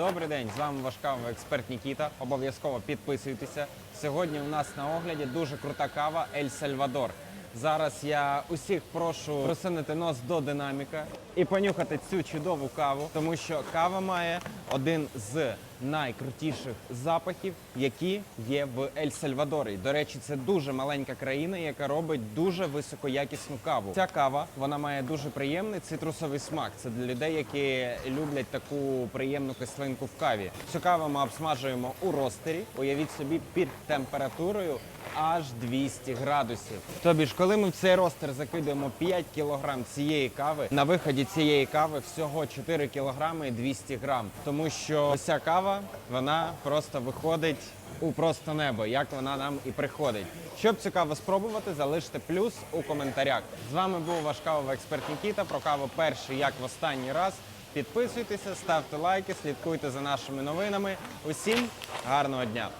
Добрий день, з вами ваш кавовий експерт Нікіта. Обов'язково підписуйтеся. Сьогодні у нас на огляді дуже крута кава Ель Сальвадор. Зараз я усіх прошу просунути нос до динаміка і понюхати цю чудову каву, тому що кава має один з найкрутіших запахів, які є в Ель Сальвадорі. До речі, це дуже маленька країна, яка робить дуже високоякісну каву. Ця кава вона має дуже приємний цитрусовий смак. Це для людей, які люблять таку приємну кислинку в каві. Цю каву ми обсмажуємо у ростері. Уявіть собі під температурою аж 200 градусів. Тобі ж, коли ми в цей ростер закидуємо 5 кг цієї кави, на виході цієї кави всього 4 кг і 200 грам. Тому що ця кава вона просто виходить у просто небо, як вона нам і приходить. Щоб цю каву спробувати, залиште плюс у коментарях. З вами був ваш кавовий експерт Нікіта. Про каву перший як в останній раз. Підписуйтеся, ставте лайки, слідкуйте за нашими новинами. Усім гарного дня!